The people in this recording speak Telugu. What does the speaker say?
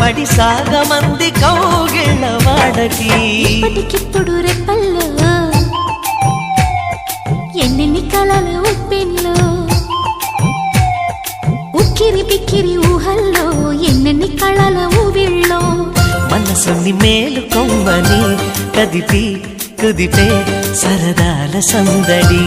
పడి సాగ మంది కౌగిళ్ళ వాడకి. ఇప్పటికిప్పుడు రెప్పల్లో ఎన్ని కళలు ఉప్పెల్లో ఉక్కిరి పిక్కిరి ఊహల్లో ఎన్నెన్ని కళల ఊవిళ్ళో మనసుని మేలు కొమ్మని కదిపి కుదిపే సరదాల సందడి.